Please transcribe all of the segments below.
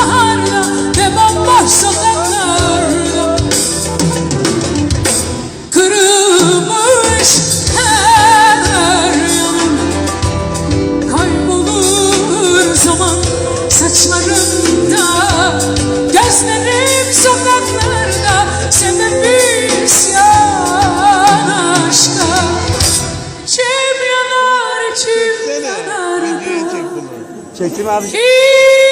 baharda ve bomboş sokaklarda Kırılmış her yanım Kaybolur zaman saçlarımda Gözlerim sokaklarda Sebebi isyan aşka İçim yanar, içim yanar. Çektim abi. Kim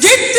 Git